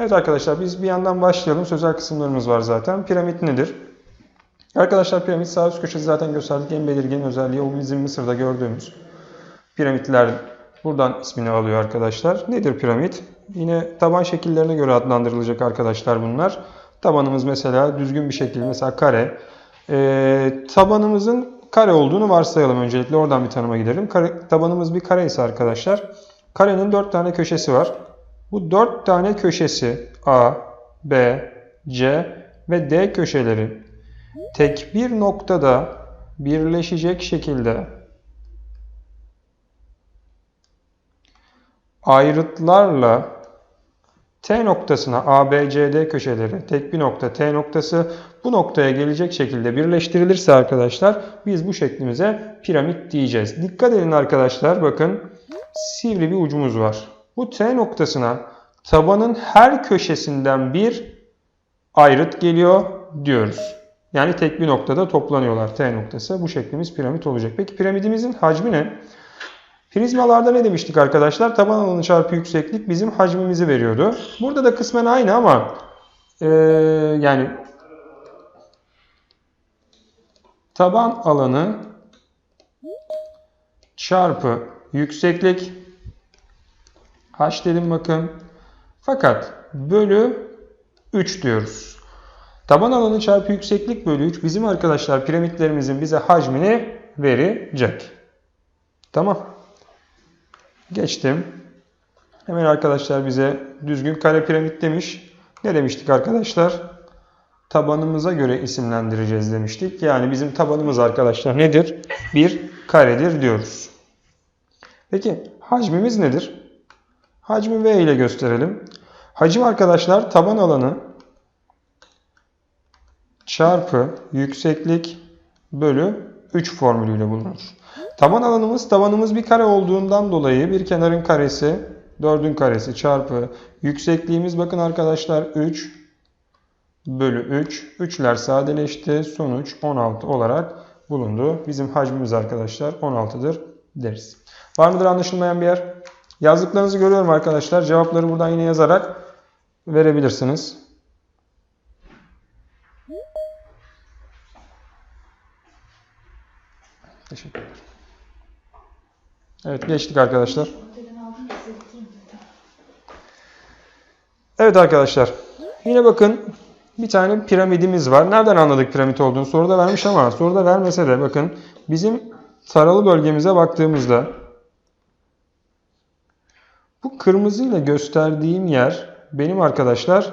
Evet arkadaşlar biz bir yandan başlayalım. Sözel kısımlarımız var zaten. Piramit nedir? Arkadaşlar piramit sağ üst köşesi zaten gösterdik. En belirgin özelliği o bizim Mısır'da gördüğümüz piramitler buradan ismini alıyor arkadaşlar. Nedir piramit? Yine taban şekillerine göre adlandırılacak arkadaşlar bunlar. Tabanımız mesela düzgün bir şekil mesela kare. Ee, tabanımızın kare olduğunu varsayalım öncelikle oradan bir tanıma gidelim. Kare, tabanımız bir kare ise arkadaşlar karenin 4 tane köşesi var. Bu 4 tane köşesi A, B, C ve D köşeleri tek bir noktada birleşecek şekilde ayrıtlarla T noktasına A, B, C, D köşeleri tek bir nokta T noktası bu noktaya gelecek şekilde birleştirilirse arkadaşlar biz bu şeklimize piramit diyeceğiz. Dikkat edin arkadaşlar bakın sivri bir ucumuz var. Bu T noktasına tabanın her köşesinden bir ayrıt geliyor diyoruz. Yani tek bir noktada toplanıyorlar T noktası. Bu şeklimiz piramit olacak. Peki piramidimizin hacmi ne? Prizmalarda ne demiştik arkadaşlar? Taban alanı çarpı yükseklik bizim hacmimizi veriyordu. Burada da kısmen aynı ama e, yani taban alanı çarpı yükseklik h dedim bakın. Fakat bölü 3 diyoruz. Taban alanı çarpı yükseklik bölü 3 bizim arkadaşlar piramitlerimizin bize hacmini verecek. Tamam. Geçtim. Hemen arkadaşlar bize düzgün kare piramit demiş. Ne demiştik arkadaşlar? Tabanımıza göre isimlendireceğiz demiştik. Yani bizim tabanımız arkadaşlar nedir? Bir karedir diyoruz. Peki hacmimiz nedir? Hacmi V ile gösterelim. Hacim arkadaşlar taban alanı çarpı yükseklik bölü 3 formülüyle bulunur. Taban alanımız tabanımız bir kare olduğundan dolayı bir kenarın karesi 4'ün karesi çarpı yüksekliğimiz bakın arkadaşlar 3 bölü 3. 3'ler sadeleşti. Sonuç 16 olarak bulundu. Bizim hacmimiz arkadaşlar 16'dır deriz. Var mıdır anlaşılmayan bir yer? Yazdıklarınızı görüyorum arkadaşlar. Cevapları buradan yine yazarak verebilirsiniz. Teşekkür ederim. Evet geçtik arkadaşlar. Evet arkadaşlar. Yine bakın bir tane piramidimiz var. Nereden anladık piramit olduğunu? Soruda vermiş ama soruda vermese de bakın bizim taralı bölgemize baktığımızda bu kırmızıyla gösterdiğim yer benim arkadaşlar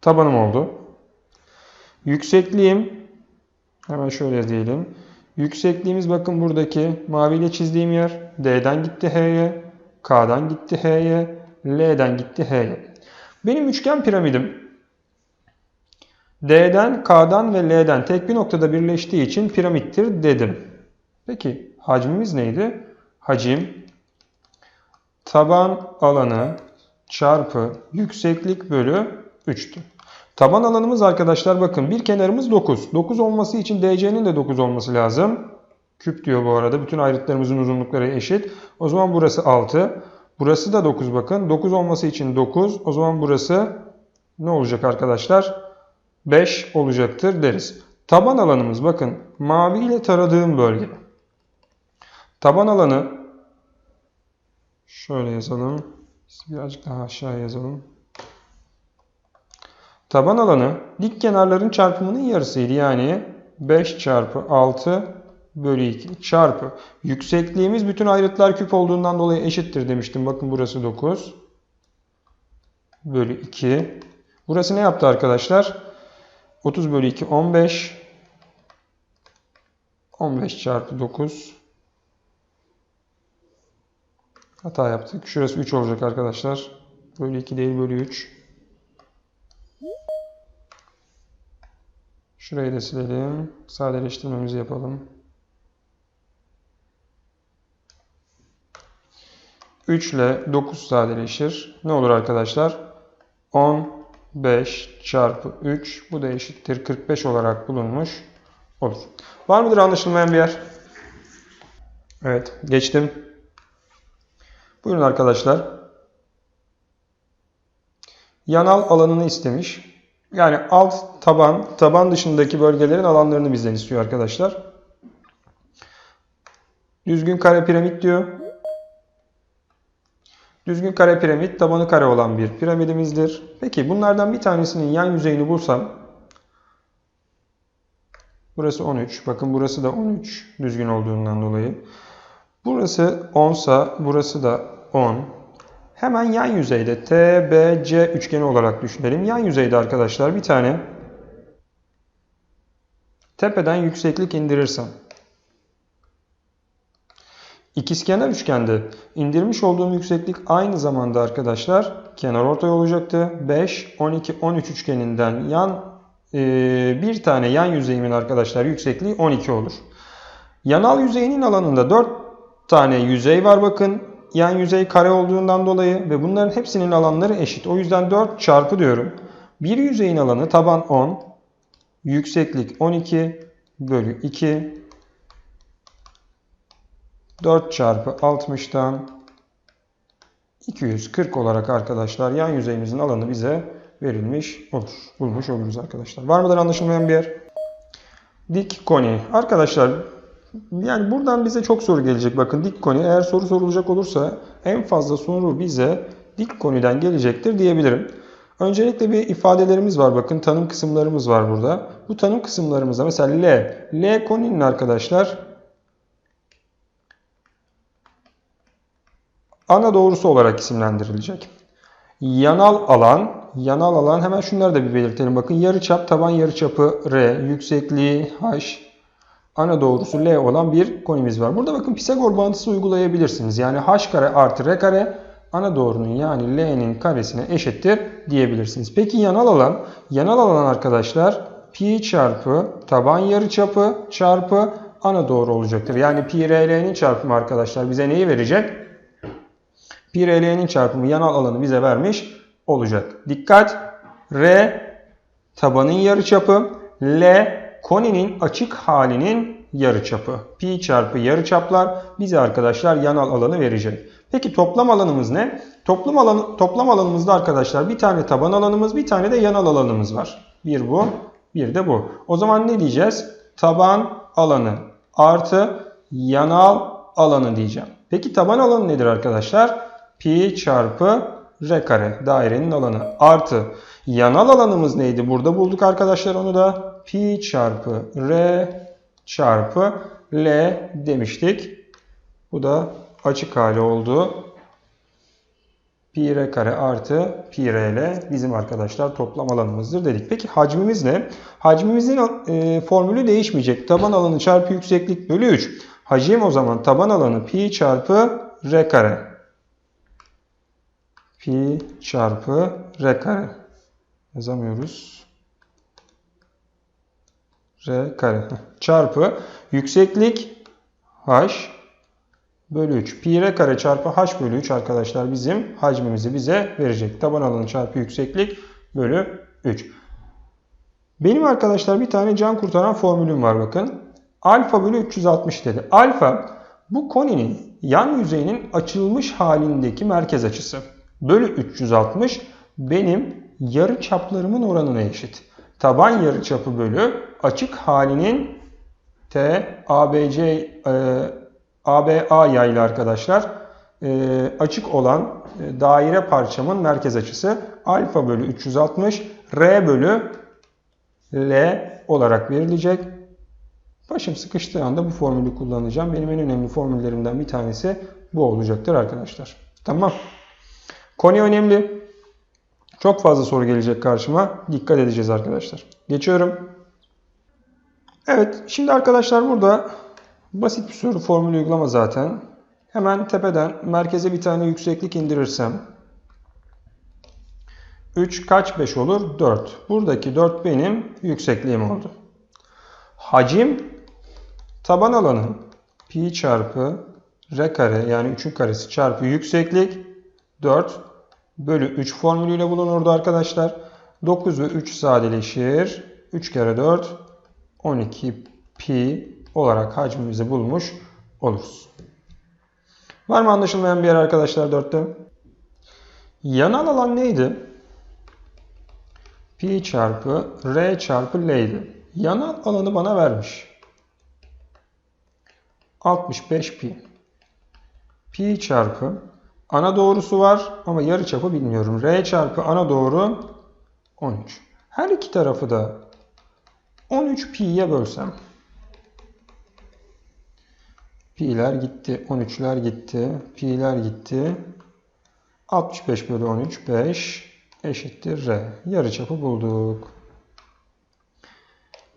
tabanım oldu. Yüksekliğim hemen şöyle diyelim. Yüksekliğimiz bakın buradaki maviyle çizdiğim yer D'den gitti H'ye, K'dan gitti H'ye, L'den gitti H'ye. Benim üçgen piramidim D'den, K'dan ve L'den tek bir noktada birleştiği için piramittir dedim. Peki hacmimiz neydi? Hacim taban alanı çarpı yükseklik bölü 3'tü. Taban alanımız arkadaşlar bakın bir kenarımız 9. 9 olması için DC'nin de 9 olması lazım. Küp diyor bu arada. Bütün ayrıtlarımızın uzunlukları eşit. O zaman burası 6. Burası da 9 bakın. 9 olması için 9. O zaman burası ne olacak arkadaşlar? 5 olacaktır deriz. Taban alanımız bakın mavi ile taradığım bölge. Taban alanı şöyle yazalım. Birazcık daha aşağı yazalım. Taban alanı dik kenarların çarpımının yarısıydı. Yani 5 çarpı 6 bölü 2 çarpı yüksekliğimiz bütün ayrıtlar küp olduğundan dolayı eşittir demiştim. Bakın burası 9 bölü 2. Burası ne yaptı arkadaşlar? 30 bölü 2 15 15 çarpı 9 Hata yaptık. Şurası 3 olacak arkadaşlar. Bölü 2 değil bölü 3. Şurayı da silelim. Sadeleştirmemizi yapalım. 3 ile 9 sadeleşir. Ne olur arkadaşlar? 15 çarpı 3. Bu da eşittir 45 olarak bulunmuş olur. Var mıdır anlaşılmayan bir yer? Evet geçtim. Buyurun arkadaşlar. Yanal alanını istemiş. Yani alt taban, taban dışındaki bölgelerin alanlarını bizden istiyor arkadaşlar. Düzgün kare piramit diyor. Düzgün kare piramit tabanı kare olan bir piramidimizdir. Peki bunlardan bir tanesinin yan yüzeyini bulsam Burası 13. Bakın burası da 13 düzgün olduğundan dolayı. Burası 10 sa burası da 10. Hemen yan yüzeyde TBC üçgeni olarak düşünelim. Yan yüzeyde arkadaşlar bir tane tepeden yükseklik indirirsem İkizkenar üçgende indirmiş olduğum yükseklik aynı zamanda arkadaşlar kenar ortay olacaktı. 5, 12, 13 üçgeninden yan e, bir tane yan yüzeyimin arkadaşlar yüksekliği 12 olur. Yanal yüzeyinin alanında 4 tane yüzey var bakın. Yan yüzey kare olduğundan dolayı ve bunların hepsinin alanları eşit. O yüzden 4 çarpı diyorum. Bir yüzeyin alanı taban 10, yükseklik 12 bölü 2 4 çarpı 60'tan 240 olarak arkadaşlar yan yüzeyimizin alanı bize verilmiş olur. Bulmuş oluruz arkadaşlar. Var mıdır anlaşılmayan bir yer? Dik koni. Arkadaşlar yani buradan bize çok soru gelecek. Bakın dik koni eğer soru sorulacak olursa en fazla soru bize dik koniden gelecektir diyebilirim. Öncelikle bir ifadelerimiz var. Bakın tanım kısımlarımız var burada. Bu tanım kısımlarımızda mesela L. L koninin arkadaşlar ana doğrusu olarak isimlendirilecek. Yanal alan, yanal alan hemen şunları da bir belirtelim. Bakın yarıçap, taban yarıçapı R, yüksekliği H, ana doğrusu L olan bir konimiz var. Burada bakın Pisagor bağıntısı uygulayabilirsiniz. Yani H kare artı R kare ana doğrunun yani L'nin karesine eşittir diyebilirsiniz. Peki yanal alan, yanal alan arkadaşlar pi çarpı taban yarıçapı çarpı ana doğru olacaktır. Yani pi RL'nin çarpımı arkadaşlar bize neyi verecek? Pi RL'nin çarpımı yanal alanı bize vermiş olacak. Dikkat! R tabanın yarıçapı, L koninin açık halinin yarıçapı. Pi çarpı yarıçaplar bize arkadaşlar yanal alanı verecek. Peki toplam alanımız ne? Toplam alanı toplam alanımızda arkadaşlar bir tane taban alanımız, bir tane de yanal alanımız var. Bir bu, bir de bu. O zaman ne diyeceğiz? Taban alanı artı yanal alanı diyeceğim. Peki taban alanı nedir arkadaşlar? Pi çarpı r kare dairenin alanı artı yanal alanımız neydi? Burada bulduk arkadaşlar onu da pi çarpı r çarpı l demiştik. Bu da açık hali oldu. Pi r kare artı pi r ile bizim arkadaşlar toplam alanımızdır dedik. Peki hacmimiz ne? Hacmimizin e, formülü değişmeyecek. Taban alanı çarpı yükseklik bölü 3. Hacim o zaman taban alanı pi çarpı r kare pi çarpı r kare. Yazamıyoruz. R kare çarpı yükseklik h bölü 3. Pi r kare çarpı h bölü 3 arkadaşlar bizim hacmimizi bize verecek. Taban alanı çarpı yükseklik bölü 3. Benim arkadaşlar bir tane can kurtaran formülüm var bakın. Alfa bölü 360 dedi. Alfa bu koninin yan yüzeyinin açılmış halindeki merkez açısı bölü 360 benim yarı çaplarımın oranına eşit. Taban yarı çapı bölü açık halinin T, ABC, e, ABA yaylı arkadaşlar e, açık olan e, daire parçamın merkez açısı alfa bölü 360 R bölü L olarak verilecek. Başım sıkıştığı anda bu formülü kullanacağım. Benim en önemli formüllerimden bir tanesi bu olacaktır arkadaşlar. Tamam. Konu önemli. Çok fazla soru gelecek karşıma. Dikkat edeceğiz arkadaşlar. Geçiyorum. Evet şimdi arkadaşlar burada basit bir soru formülü uygulama zaten. Hemen tepeden merkeze bir tane yükseklik indirirsem 3 kaç 5 olur? 4. Buradaki 4 benim yüksekliğim oldu. Hacim taban alanın pi çarpı r kare yani 3'ün karesi çarpı yükseklik 4 bölü 3 formülüyle bulunurdu arkadaşlar. 9 ve 3 sadeleşir. 3 kere 4 12 pi olarak hacmimizi bulmuş oluruz. Var mı anlaşılmayan bir yer arkadaşlar 4'te? Yanal alan neydi? Pi çarpı R çarpı L'ydi. Yanal alanı bana vermiş. 65 pi. Pi çarpı ana doğrusu var ama yarıçapı bilmiyorum. R çarpı ana doğru 13. Her iki tarafı da 13 pi'ye bölsem. Pi'ler gitti. 13'ler gitti. Pi'ler gitti. 65 bölü 13 5 eşittir R. Yarıçapı bulduk.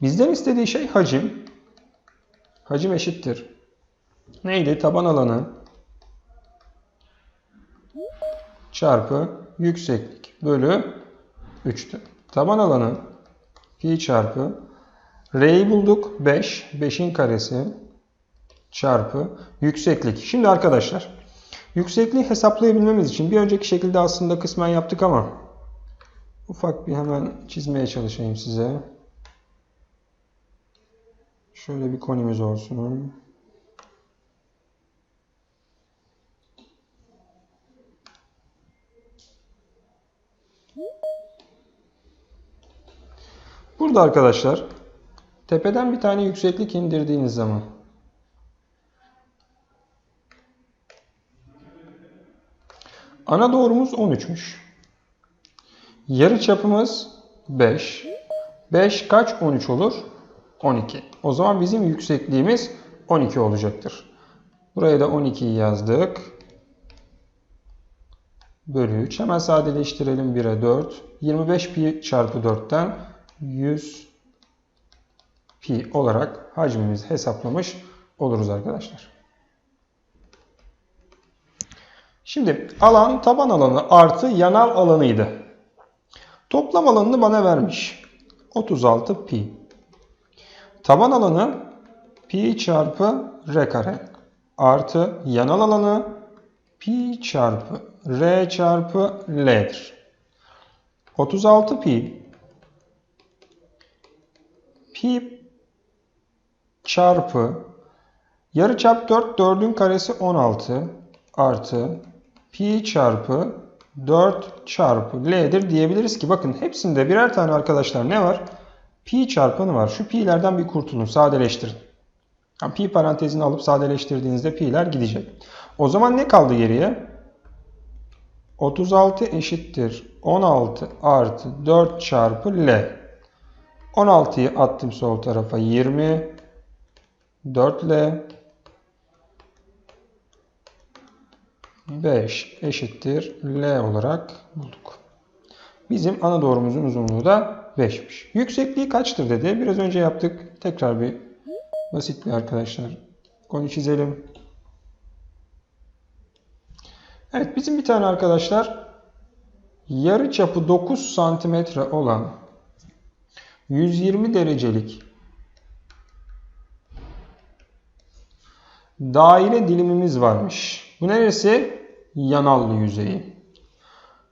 Bizden istediği şey hacim. Hacim eşittir. Neydi? Taban alanı çarpı yükseklik bölü 3'tü. Taban alanı pi çarpı R'yi bulduk 5. 5'in karesi çarpı yükseklik. Şimdi arkadaşlar yüksekliği hesaplayabilmemiz için bir önceki şekilde aslında kısmen yaptık ama ufak bir hemen çizmeye çalışayım size. Şöyle bir konimiz olsun. Burada arkadaşlar tepeden bir tane yükseklik indirdiğiniz zaman ana doğrumuz 13'müş. Yarı çapımız 5. 5 kaç 13 olur? 12. O zaman bizim yüksekliğimiz 12 olacaktır. Buraya da 12'yi yazdık. Bölü 3. Hemen sadeleştirelim 1'e 4. 25 pi çarpı 4'ten 100 pi olarak hacmimizi hesaplamış oluruz arkadaşlar. Şimdi alan taban alanı artı yanal alanıydı. Toplam alanını bana vermiş. 36 pi. Taban alanı pi çarpı r kare artı yanal alanı pi çarpı r çarpı l'dir. 36 pi pi çarpı yarıçap 4 4'ün karesi 16 artı pi çarpı 4 çarpı l'dir diyebiliriz ki bakın hepsinde birer tane arkadaşlar ne var? Pi çarpanı var. Şu pi'lerden bir kurtulun sadeleştirin. Yani pi parantezini alıp sadeleştirdiğinizde pi'ler gidecek. O zaman ne kaldı geriye? 36 eşittir 16 artı 4 çarpı l. 16'yı attım sol tarafa 20. 4 ile 5 eşittir L olarak bulduk. Bizim ana doğrumuzun uzunluğu da 5'miş. Yüksekliği kaçtır dedi. Biraz önce yaptık. Tekrar bir basit bir arkadaşlar. Konu çizelim. Evet bizim bir tane arkadaşlar yarı çapı 9 santimetre olan 120 derecelik daire dilimimiz varmış. Bu neresi? Yanallı yüzeyi.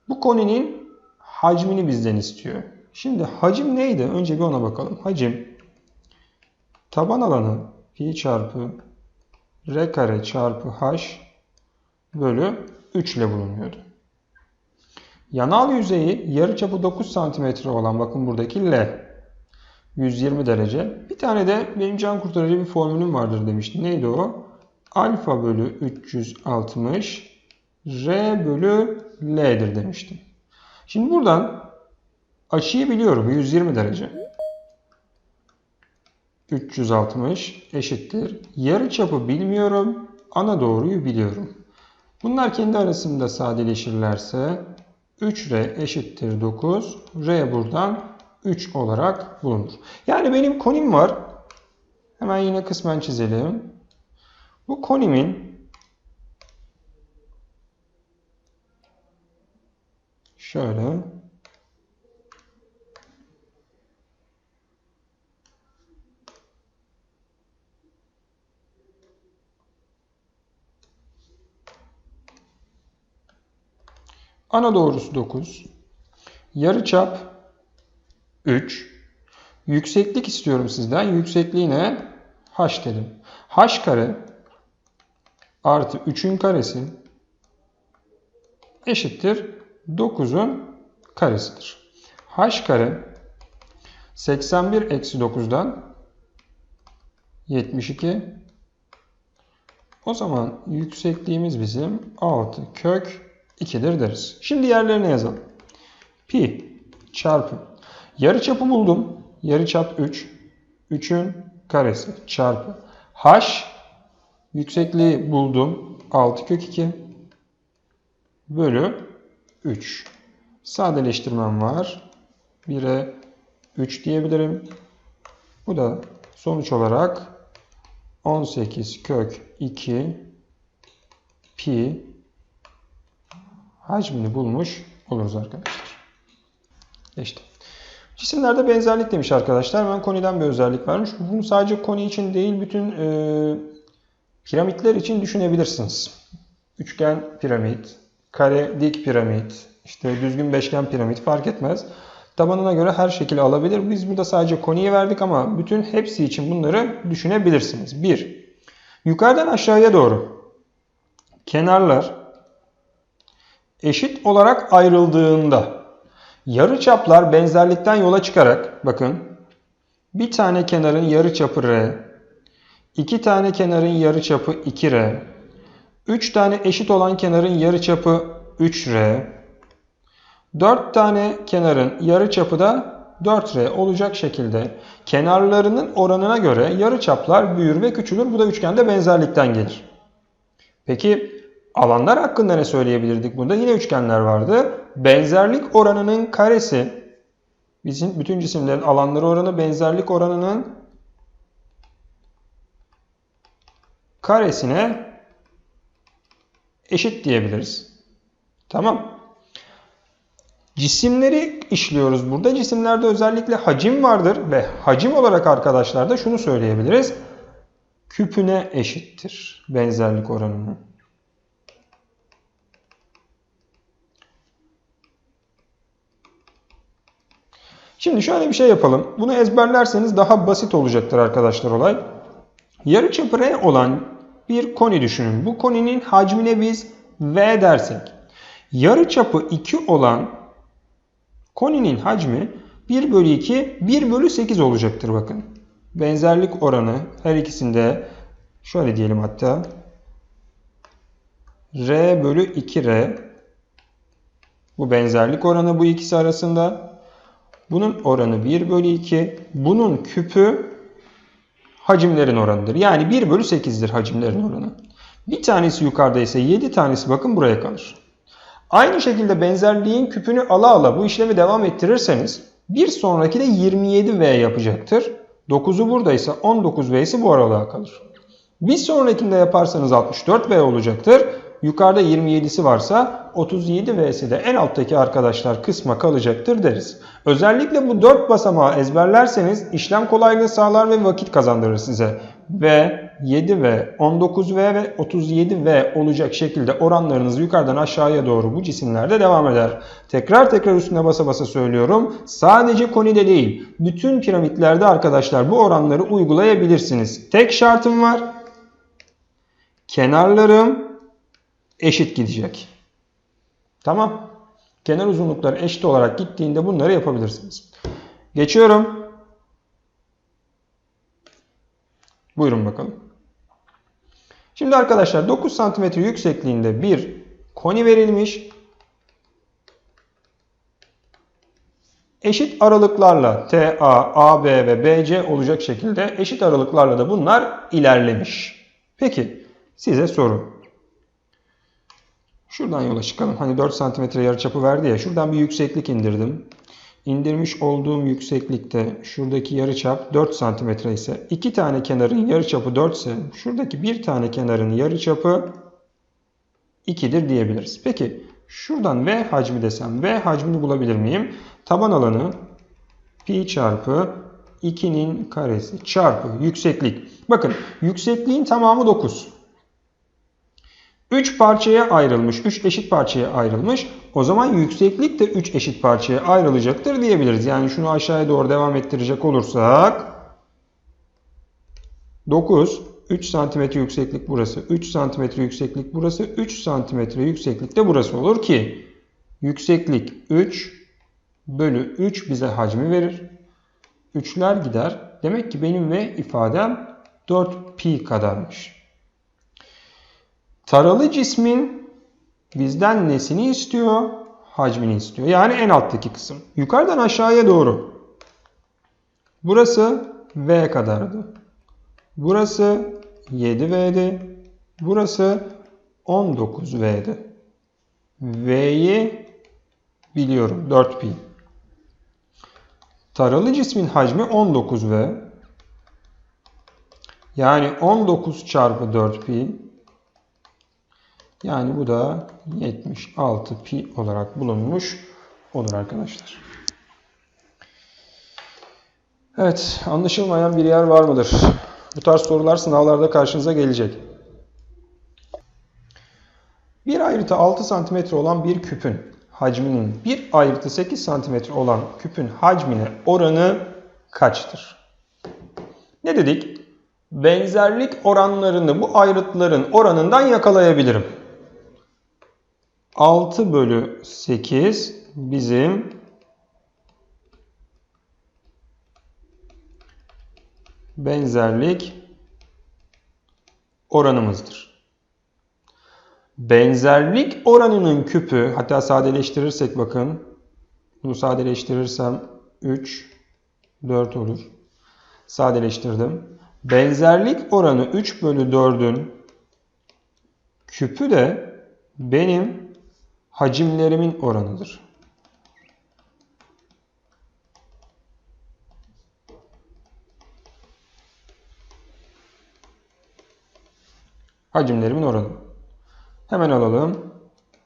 Bu koninin hacmini bizden istiyor. Şimdi hacim neydi? Önce bir ona bakalım. Hacim taban alanı pi çarpı r kare çarpı h bölü 3 ile bulunuyordu. Yanal yüzeyi yarıçapı 9 cm olan bakın buradaki L. 120 derece. Bir tane de benim can kurtarıcı bir formülüm vardır demiştim. Neydi o? Alfa bölü 360 R bölü L'dir demiştim. Şimdi buradan açıyı biliyorum. 120 derece. 360 eşittir. Yarı çapı bilmiyorum. Ana doğruyu biliyorum. Bunlar kendi arasında sadeleşirlerse 3R eşittir 9. R buradan 3 olarak bulunur. Yani benim konim var. Hemen yine kısmen çizelim. Bu konimin şöyle ana doğrusu 9 yarıçap 3. Yükseklik istiyorum sizden. Yüksekliğine h dedim. h kare artı 3'ün karesi eşittir 9'un karesidir. h kare 81 eksi 9'dan 72 o zaman yüksekliğimiz bizim 6 kök 2'dir deriz. Şimdi yerlerine yazalım. Pi çarpı yarıçapı buldum. Yarıçap 3. 3'ün karesi çarpı h yüksekliği buldum. 6 kök 2 bölü 3. Sadeleştirmem var. 1'e 3 diyebilirim. Bu da sonuç olarak 18 kök 2 pi hacmini bulmuş oluruz arkadaşlar. İşte. Cisimlerde benzerlik demiş arkadaşlar. Hemen koniden bir özellik vermiş. Bunu sadece koni için değil bütün e, piramitler için düşünebilirsiniz. Üçgen piramit, kare dik piramit, işte düzgün beşgen piramit fark etmez. Tabanına göre her şekilde alabilir. Biz burada sadece koniyi verdik ama bütün hepsi için bunları düşünebilirsiniz. 1. Yukarıdan aşağıya doğru kenarlar eşit olarak ayrıldığında yarı çaplar benzerlikten yola çıkarak bakın bir tane kenarın yarı çapı r, iki tane kenarın yarı çapı 2r, üç tane eşit olan kenarın yarı çapı 3r, 4 tane kenarın yarı çapı da 4R olacak şekilde kenarlarının oranına göre yarı çaplar büyür ve küçülür. Bu da üçgende benzerlikten gelir. Peki alanlar hakkında ne söyleyebilirdik? Burada yine üçgenler vardı. Benzerlik oranının karesi bizim bütün cisimlerin alanları oranı benzerlik oranının karesine eşit diyebiliriz. Tamam. Cisimleri işliyoruz burada. Cisimlerde özellikle hacim vardır ve hacim olarak arkadaşlar da şunu söyleyebiliriz. Küpüne eşittir benzerlik oranının. Şimdi şöyle bir şey yapalım. Bunu ezberlerseniz daha basit olacaktır arkadaşlar olay. Yarıçapı R olan bir koni düşünün. Bu koninin hacmine biz V dersek. Yarıçapı 2 olan koninin hacmi 1 bölü 2, 1 bölü 8 olacaktır bakın. Benzerlik oranı her ikisinde şöyle diyelim hatta. R bölü 2R bu benzerlik oranı bu ikisi arasında. Bunun oranı 1 bölü 2. Bunun küpü hacimlerin oranıdır. Yani 1 bölü 8'dir hacimlerin oranı. Bir tanesi yukarıda ise 7 tanesi bakın buraya kalır. Aynı şekilde benzerliğin küpünü ala ala bu işlemi devam ettirirseniz bir sonraki de 27V yapacaktır. 9'u buradaysa 19V'si bu aralığa kalır. Bir sonrakinde yaparsanız 64V olacaktır. Yukarıda 27'si varsa 37V'si de en alttaki arkadaşlar kısma kalacaktır deriz. Özellikle bu 4 basamağı ezberlerseniz işlem kolaylığı sağlar ve vakit kazandırır size. V, 7V, 19V ve 37V olacak şekilde oranlarınız yukarıdan aşağıya doğru bu cisimlerde devam eder. Tekrar tekrar üstüne basa basa söylüyorum. Sadece konide değil, bütün piramitlerde arkadaşlar bu oranları uygulayabilirsiniz. Tek şartım var. Kenarlarım eşit gidecek. Tamam. Kenar uzunlukları eşit olarak gittiğinde bunları yapabilirsiniz. Geçiyorum. Buyurun bakalım. Şimdi arkadaşlar 9 cm yüksekliğinde bir koni verilmiş. Eşit aralıklarla TA, AB ve BC olacak şekilde eşit aralıklarla da bunlar ilerlemiş. Peki size soru. Şuradan yola çıkalım. Hani 4 cm yarıçapı verdi ya. Şuradan bir yükseklik indirdim. İndirmiş olduğum yükseklikte şuradaki yarıçap 4 cm ise iki tane kenarın yarıçapı 4 ise şuradaki bir tane kenarın yarıçapı 2'dir diyebiliriz. Peki şuradan V hacmi desem V hacmini bulabilir miyim? Taban alanı pi çarpı 2'nin karesi çarpı yükseklik. Bakın yüksekliğin tamamı 9. 3 parçaya ayrılmış. 3 eşit parçaya ayrılmış. O zaman yükseklik de 3 eşit parçaya ayrılacaktır diyebiliriz. Yani şunu aşağıya doğru devam ettirecek olursak 9 3 santimetre yükseklik burası, 3 santimetre yükseklik burası, 3 santimetre yükseklik de burası olur ki yükseklik 3 bölü 3 bize hacmi verir. 3'ler gider. Demek ki benim V ifadem 4 pi kadarmış. Taralı cismin bizden nesini istiyor? Hacmini istiyor. Yani en alttaki kısım. Yukarıdan aşağıya doğru. Burası V kadardı. Burası 7V'di. Burası 19V'di. V'yi biliyorum 4pi. Taralı cismin hacmi 19V. Yani 19 çarpı 4pi. Yani bu da 76 pi olarak bulunmuş olur arkadaşlar. Evet, anlaşılmayan bir yer var mıdır? Bu tarz sorular sınavlarda karşınıza gelecek. Bir ayrıtı 6 cm olan bir küpün hacminin bir ayrıtı 8 cm olan küpün hacmine oranı kaçtır? Ne dedik? Benzerlik oranlarını bu ayrıtların oranından yakalayabilirim. 6 bölü 8 bizim benzerlik oranımızdır. Benzerlik oranının küpü hatta sadeleştirirsek bakın bunu sadeleştirirsem 3 4 olur. Sadeleştirdim. Benzerlik oranı 3 bölü 4'ün küpü de benim hacimlerimin oranıdır. Hacimlerimin oranı. Hemen alalım.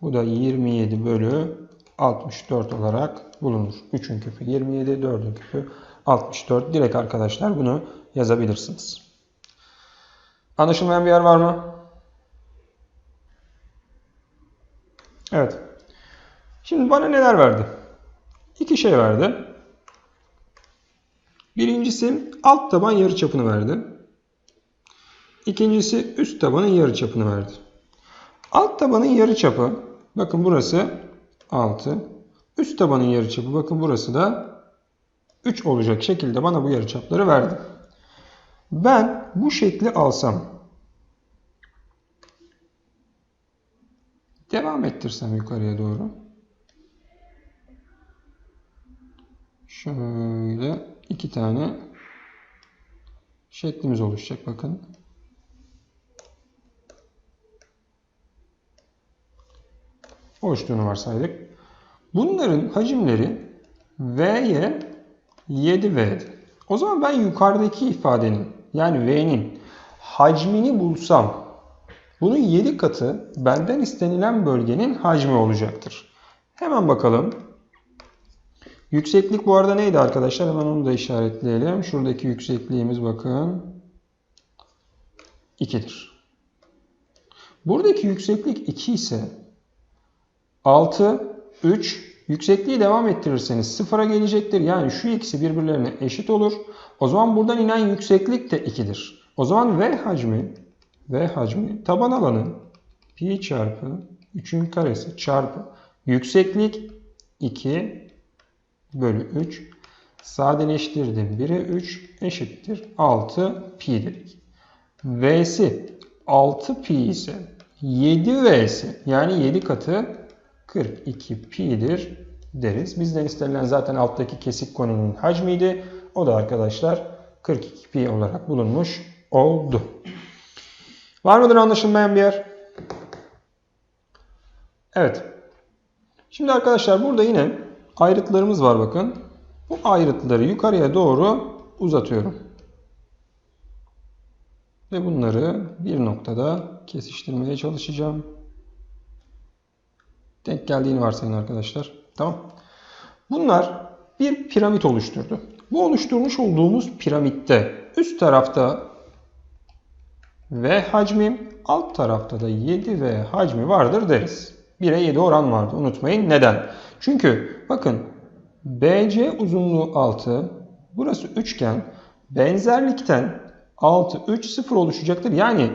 Bu da 27 bölü 64 olarak bulunur. 3'ün küpü 27, 4'ün küpü 64. Direkt arkadaşlar bunu yazabilirsiniz. Anlaşılmayan bir yer var mı? Evet. Şimdi bana neler verdi? İki şey verdi. Birincisi alt taban yarıçapını verdi. İkincisi üst tabanın yarıçapını verdi. Alt tabanın yarıçapı bakın burası 6. Üst tabanın yarıçapı bakın burası da 3 olacak şekilde bana bu yarıçapları verdi. Ben bu şekli alsam devam ettirsem yukarıya doğru şöyle iki tane şeklimiz oluşacak bakın. oluştuğunu varsaydık. Bunların hacimleri V'ye 7V. O zaman ben yukarıdaki ifadenin yani V'nin hacmini bulsam bunun 7 katı benden istenilen bölgenin hacmi olacaktır. Hemen bakalım. Yükseklik bu arada neydi arkadaşlar? Hemen onu da işaretleyelim. Şuradaki yüksekliğimiz bakın 2'dir. Buradaki yükseklik 2 ise 6, 3 yüksekliği devam ettirirseniz sıfıra gelecektir. Yani şu ikisi birbirlerine eşit olur. O zaman buradan inen yükseklik de 2'dir. O zaman V hacmi V hacmi taban alanı pi çarpı 3'ün karesi çarpı yükseklik 2 bölü 3 sadeleştirdim 1'e 3 eşittir 6 pi dedik. V'si 6 pi ise 7 V'si yani 7 katı 42 pi'dir deriz. Bizden istenilen zaten alttaki kesik konunun hacmiydi. O da arkadaşlar 42 pi olarak bulunmuş oldu. Var mıdır anlaşılmayan bir yer? Evet. Şimdi arkadaşlar burada yine ayrıtlarımız var bakın. Bu ayrıtları yukarıya doğru uzatıyorum. Ve bunları bir noktada kesiştirmeye çalışacağım. Denk geldiğini varsayın arkadaşlar. Tamam. Bunlar bir piramit oluşturdu. Bu oluşturmuş olduğumuz piramitte üst tarafta V hacmi, alt tarafta da 7V hacmi vardır deriz. 1'e 7 oran vardı. Unutmayın. Neden? Çünkü bakın BC uzunluğu 6, burası üçgen. Benzerlikten 6, 3, 0 oluşacaktır. Yani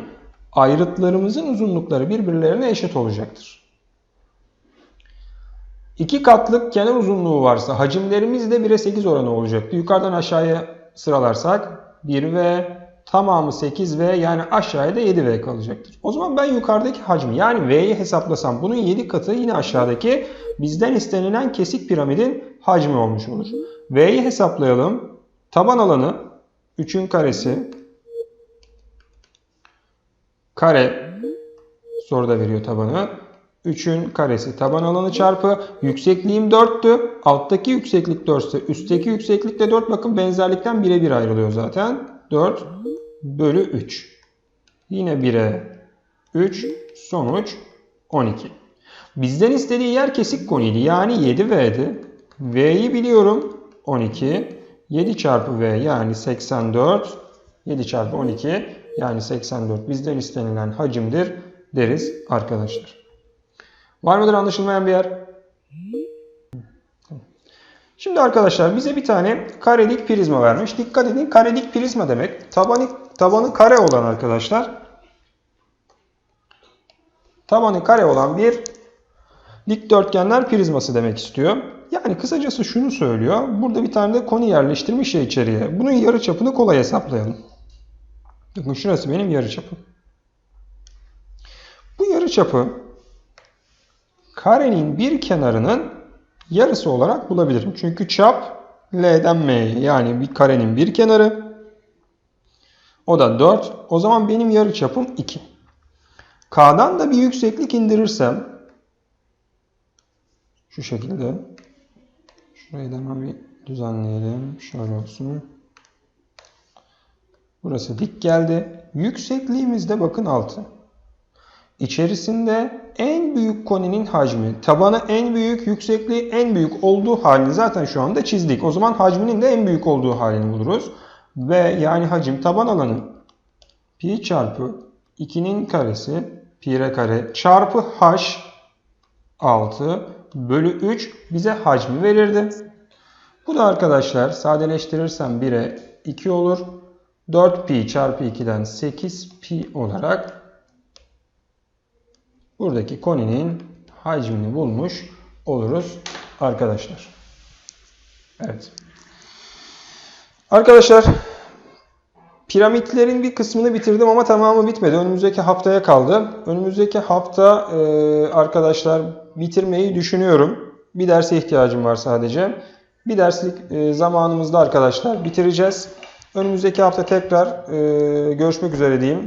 ayrıtlarımızın uzunlukları birbirlerine eşit olacaktır. İki katlık kenar uzunluğu varsa hacimlerimiz de 1'e 8 oranı olacaktı. Yukarıdan aşağıya sıralarsak 1V tamamı 8V yani aşağıya da 7V kalacaktır. O zaman ben yukarıdaki hacmi yani V'yi hesaplasam bunun 7 katı yine aşağıdaki bizden istenilen kesik piramidin hacmi olmuş olur. V'yi hesaplayalım. Taban alanı 3'ün karesi kare soruda veriyor tabanı. 3'ün karesi taban alanı çarpı yüksekliğim 4'tü. Alttaki yükseklik 4 ise üstteki yükseklik de 4. Bakın benzerlikten birebir ayrılıyor zaten. 4 bölü 3. Yine 1'e 3 sonuç 12. Bizden istediği yer kesik konuydu. Yani 7V'di. V'yi biliyorum 12. 7 çarpı V yani 84. 7 çarpı 12 yani 84 bizden istenilen hacimdir deriz arkadaşlar. Var mıdır anlaşılmayan bir yer? Şimdi arkadaşlar bize bir tane karelik prizma vermiş. Dikkat edin karelik prizma demek tabanı, tabanı kare olan arkadaşlar. Tabanı kare olan bir dikdörtgenler prizması demek istiyor. Yani kısacası şunu söylüyor. Burada bir tane de koni yerleştirmiş ya içeriye. Bunun yarıçapını kolay hesaplayalım. Bakın şurası benim yarıçapım. Bu yarıçapı karenin bir kenarının yarısı olarak bulabilirim. Çünkü çap L'den M'ye yani bir karenin bir kenarı. O da 4. O zaman benim yarıçapım 2. K'dan da bir yükseklik indirirsem şu şekilde şurayı da bir düzenleyelim. Şöyle olsun. Burası dik geldi. Yüksekliğimiz de bakın 6. İçerisinde en büyük koninin hacmi, tabanı en büyük, yüksekliği en büyük olduğu halini zaten şu anda çizdik. O zaman hacminin de en büyük olduğu halini buluruz. Ve yani hacim taban alanı pi çarpı 2'nin karesi pi r kare çarpı h 6 bölü 3 bize hacmi verirdi. Bu da arkadaşlar sadeleştirirsem 1'e 2 olur. 4 pi çarpı 2'den 8 pi olarak buradaki koninin hacmini bulmuş oluruz arkadaşlar. Evet. Arkadaşlar piramitlerin bir kısmını bitirdim ama tamamı bitmedi. Önümüzdeki haftaya kaldı. Önümüzdeki hafta e, arkadaşlar bitirmeyi düşünüyorum. Bir derse ihtiyacım var sadece. Bir derslik e, zamanımızda arkadaşlar bitireceğiz. Önümüzdeki hafta tekrar e, görüşmek üzere diyeyim.